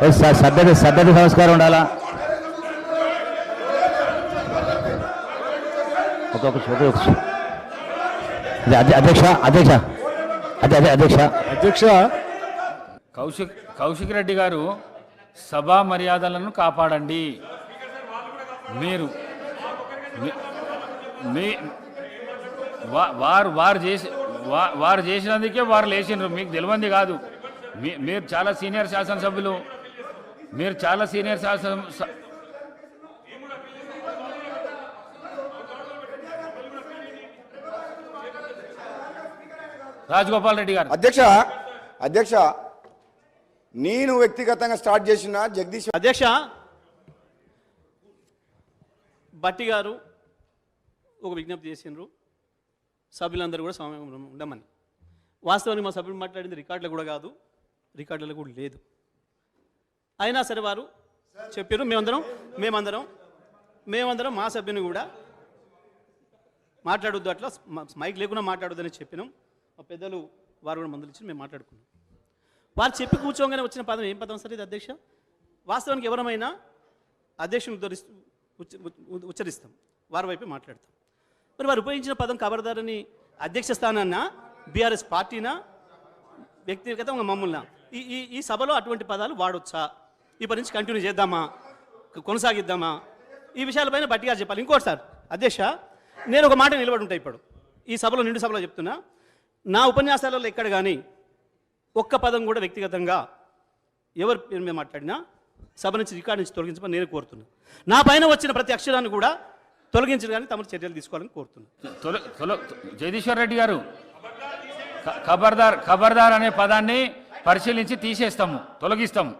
అదే స- సభ్యత సభ్యత సంస్కారం ఉండాలా? ఒక ఒక అదే, అధ్యక్ష అధ్యక్ష అదే అదే అధ్యక్ష. అధ్యక్ష కౌశిక్ కౌశిక్ రెడ్డి గారు సభా మర్యాదలను కాపాడండి. మీరు మీ- వారు వారు చేసి వారు చేసినందుకే వారు లేచిండ్రు. మీకు తెలియంది కాదు. మీరు చాలా సీనియర్ శాసనసభ్యులు. మీరు చాలా సీనియర్ శాసన రాజగోపాల్ రెడ్డి గారు. అధ్యక్ష అధ్యక్ష నేను వ్యక్తిగతంగా స్టార్ట్ చేసిన జగదీష్ అధ్యక్ష బట్టి గారు ఒక విజ్ఞప్తి చేసిండ్రు. సభ్యులందరూ కూడా సమయం ఉండమని. వాస్తవానికి మా సభ్యులు మాట్లాడింది రికార్డులో కూడా కాదు. రికార్డులో కూడా లేదు. అయినా సరే వారు చెప్పారు మేమందరం మేమందరం మేమందరం మా సభ్యుని కూడా మాట్లాడొద్దు అట్లా మైక్ లేకుండా మాట్లాడొద్దని చెప్పినాం. మా పెద్దలు వారు కూడా మందులు ఇచ్చి మేము మాట్లాడుకున్నాం. వారు చెప్పి కూర్చోగానే వచ్చిన పదం ఏం పదం సార్ ఇది అధ్యక్ష? వాస్తవానికి ఎవరమైనా అధ్యక్షుని ఉద్ధరిస్తూ ఉచ్చరిస్తాం వారి వైపు మాట్లాడతాం. మరి వారు ఉపయోగించిన పదం కబర్దారని అధ్యక్ష స్థానాన్న బీఆర్ఎస్ పార్టీనా? వ్యక్తిగతంగా మమ్మల్ని? ఈ ఈ ఈ సభలో అటువంటి పదాలు వాడొచ్చా? ఇప్పటి నుంచి కంటిన్యూ చేద్దామా? కొనసాగిద్దామా? ఈ విషయాలపైన బట్టిగా చెప్పాలి. ఇంకోటి సార్ అధ్యక్ష నేను ఒక మాట నిలబడి ఉంటా ఇప్పుడు. ఈ సభలో నిండు సభలో చెప్తున్నా. నా ఉపన్యాసాలలో ఎక్కడ కానీ ఒక్క పదం కూడా వ్యక్తిగతంగా ఎవరి పేరు మీద మాట్లాడినా సభ నుంచి రికార్డు నుంచి తొలగించమని నేను కోరుతున్నా. నా పైన వచ్చిన ప్రతి అక్షరాన్ని కూడా తొలగించడానికి తమరు చర్యలు తీసుకోవాలని కోరుతున్నాను తొల తొల జగదీశ్వర్ రెడ్డి గారు ఖబర్దార్ ఖబర్దార్ అనే పదాన్ని పరిశీలించి తీసేస్తాము తొలగిస్తాము.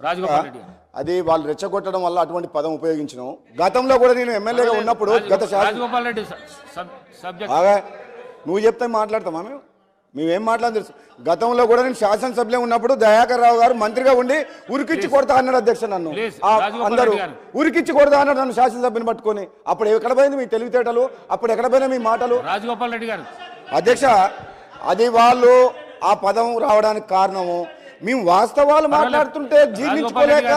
రాజగోపాల్ రెడ్డి అది వాళ్ళు రెచ్చగొట్టడం వల్ల అటువంటి పదం ఉపయోగించినాం. గతంలో కూడా నేను ఎమ్మెల్యేగా ఉన్నప్పుడు గత రాజగోపాల్ రెడ్డి నువ్వు చెప్తే మాట్లాడతామా మేము? మేమేం మాట్లాడదు తెలుసు. గతంలో కూడా నేను శాసనసభ్యులే ఉన్నప్పుడు దయాకర్ రావు గారు మంత్రిగా ఉండి ఉరికిచ్చి కొడతా అన్నాడు అధ్యక్ష నన్ను. అందరూ. ఉరికిచ్చి కొడతా అన్నాడు నన్ను శాసనసభ్యుని పట్టుకొని. అప్పుడు ఎక్కడ పోయింది మీ తెలివితేటలు? అప్పుడు ఎక్కడ పోయినా మీ మాటలు? రాజగోపాల్ రెడ్డి గారు. అధ్యక్ష అది వాళ్ళు ఆ పదం రావడానికి కారణము. మేము వాస్తవాలు మాట్లాడుతుంటే జీర్ణించుకోలేక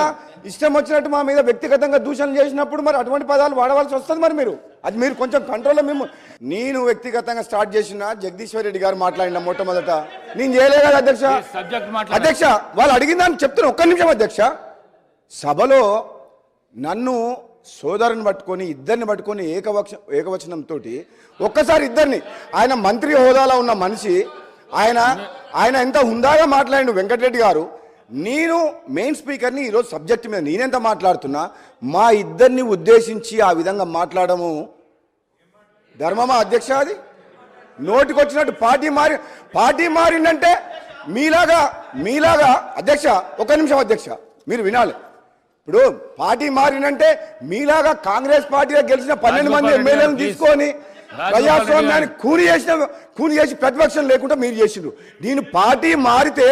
ఇష్టం వచ్చినట్టు మా మీద వ్యక్తిగతంగా దూషణలు చేసినప్పుడు మరి అటువంటి పదాలు వాడవలసి వస్తుంది మరి మీరు. అది మీరు కొంచెం కంట్రోల్లో మేము నేను వ్యక్తిగతంగా స్టార్ట్ చేసిన జగదీశ్వర్ రెడ్డి గారు మాట్లాడిన మొట్టమొదట. నేను చేయలే కదా అధ్యక్ష. అధ్యక్ష వాళ్ళు అడిగిన దాన్ని చెప్తున్నా. ఒక్క నిమిషం అధ్యక్ష. సభలో నన్ను సోదరుని పట్టుకొని ఇద్దరిని పట్టుకొని ఏకవక్ష ఏకవచనంతో ఒక్కసారి ఇద్దరిని. ఆయన మంత్రి హోదాలో ఉన్న మనిషి ఆయన ఆయన ఎంత హుందాగా మాట్లాడిండు వెంకటరెడ్డి గారు నేను మెయిన్ స్పీకర్ని ఈరోజు సబ్జెక్ట్ మీద నేనెంత మాట్లాడుతున్నా మా ఇద్దరిని ఉద్దేశించి ఆ విధంగా మాట్లాడము. ధర్మమా అధ్యక్ష అది? నోటికొచ్చినట్టు పార్టీ మారి పార్టీ మారిందంటే మీలాగా మీలాగా అధ్యక్ష ఒక నిమిషం అధ్యక్ష మీరు వినాలి. ఇప్పుడు పార్టీ మారినంటే మీలాగా కాంగ్రెస్ పార్టీలో గెలిచిన పన్నెండు మంది ఎమ్మెల్యేలను తీసుకొని ప్రజాస్వామ్యాన్ని కూని చేసిన కూని చేసి ప్రతిపక్షం లేకుండా మీరు చేసిండ్రు. నేను పార్టీ మారితే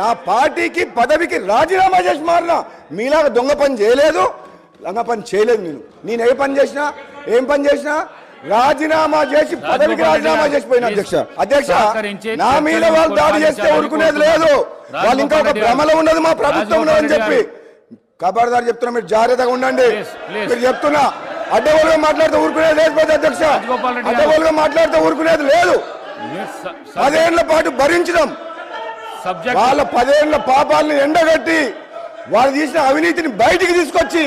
నా పార్టీకి పదవికి రాజీనామా చేసి మారిన మీలాగా దొంగ పని చేయలేదు లంగ పని చేయలేదు నేను. నేను ఏ పని చేసినా ఏం పని చేసినా రాజీనామా చేసి పదవికి రాజీనామా చేసిపోయిన అధ్యక్ష. అధ్యక్ష నా మీద వాళ్ళు దాడి చేస్తే ఊరుకునేది లేదు. వాళ్ళు ఇంకా ఒక భ్రమలో. ఉన్నది మా ప్రభుత్వం అని చెప్పి. ఖబర్దార్ చెప్తున్నా మీరు జాగ్రత్తగా ఉండండి. మీరు చెప్తున్నా అడ్డగోలుగా మాట్లాడితే ఊరుకునేది లేదు పెద్ద అధ్యక్ష. అడ్డగోలుగా మాట్లాడితే ఊరుకునేది లేదు. పదేళ్ళ పాటు భరించడం వాళ్ళ పదేళ్ళ పాపాలను ఎండగట్టి వాళ్ళు తీసిన అవినీతిని బయటికి తీసుకొచ్చి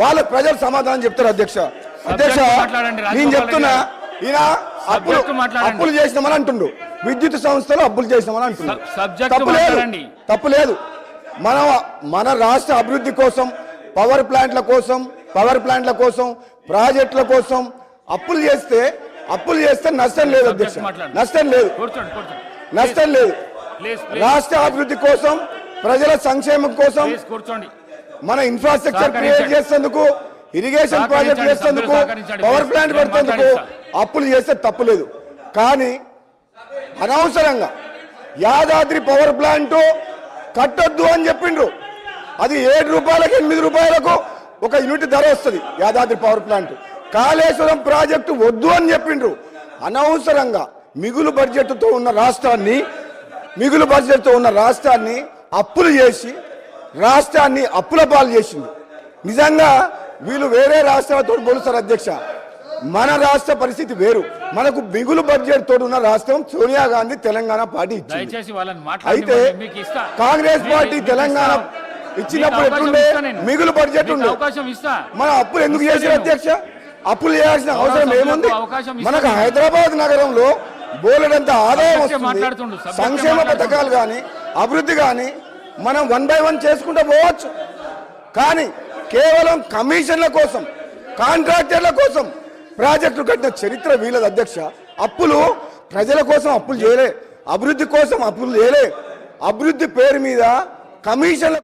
వాళ్ళ ప్రజలు సమాధానం చెప్తారు అధ్యక్ష. అధ్యక్ష నేను చెప్తున్నా ఈయన అప్పులు. అప్పులు చేసినామని అంటుండు. విద్యుత్ సంస్థలు అప్పులు చేసినామని అంటుండు. తప్పు లేదు. తప్పు లేదు. మన మన రాష్ట్ర అభివృద్ధి కోసం పవర్ ప్లాంట్ల కోసం పవర్ ప్లాంట్ల కోసం ప్రాజెక్టుల కోసం అప్పులు చేస్తే అప్పులు చేస్తే నష్టం లేదు అధ్యక్ష. నష్టం లేదు నష్టం లేదు రాష్ట్ర అభివృద్ధి కోసం ప్రజల సంక్షేమం కోసం మన ఇన్ఫ్రాస్ట్రక్చర్ క్రియేట్. చేసేందుకు ఇరిగేషన్ ప్రాజెక్ట్ చేసేందుకు. పవర్ ప్లాంట్ మాట్లాడిస్తా. అప్పులు చేస్తే తప్పులేదు కానీ అనవసరంగా యాదాద్రి పవర్ ప్లాంట్ కట్టొద్దు అని చెప్పిండ్రు అది ఏడు రూపాయలకు ఎనిమిది రూపాయలకు ఒక యూనిట్ ధర వస్తుంది Yadadri power plant Kaleshwaram project వద్దు అని చెప్పిండ్రు. అనవసరంగా మిగులు బడ్జెట్తో ఉన్న రాష్ట్రాన్ని మిగులు బడ్జెట్తో ఉన్న రాష్ట్రాన్ని అప్పులు చేసి రాష్ట్రాన్ని అప్పుల పాలు చేసింది. నిజంగా వీళ్ళు వేరే రాష్ట్రాలతో పోలుస్తారు అధ్యక్ష. మన రాష్ట్ర పరిస్థితి వేరు. మనకు మిగులు బడ్జెట్ తోటి ఉన్న రాష్ట్రం సోనియా గాంధీ తెలంగాణ పార్టీ ఇచ్చింది. అయితే కాంగ్రెస్ పార్టీ తెలంగాణ. ఇచ్చినప్పుడు ఎట్లుండే. మిగులు బడ్జెట్ ఉండే. అవకాశం ఇస్తా. మన అప్పులు ఎందుకు చేసిన. అధ్యక్ష? అప్పులు చేయాల్సిన అవసరం ఏముంది? మనకు. హైదరాబాద్ నగరంలో బోలెడంత ఆదాయం వస్తుంది. సంక్షేమ. పథకాలు కానీ అభివృద్ధి కానీ మనం వన్ బై వన్ చేసుకుంటూ పోవచ్చు. కానీ కేవలం కమిషన్ల కోసం కాంట్రాక్టర్ల కోసం ప్రాజెక్టులు కట్టిన చరిత్ర వీళ్ళది అధ్యక్ష. అప్పులు ప్రజల కోసం అప్పులు చేయలే. అభివృద్ధి కోసం అప్పులు చేయలే. అభివృద్ధి పేరు మీద కమిషన్ల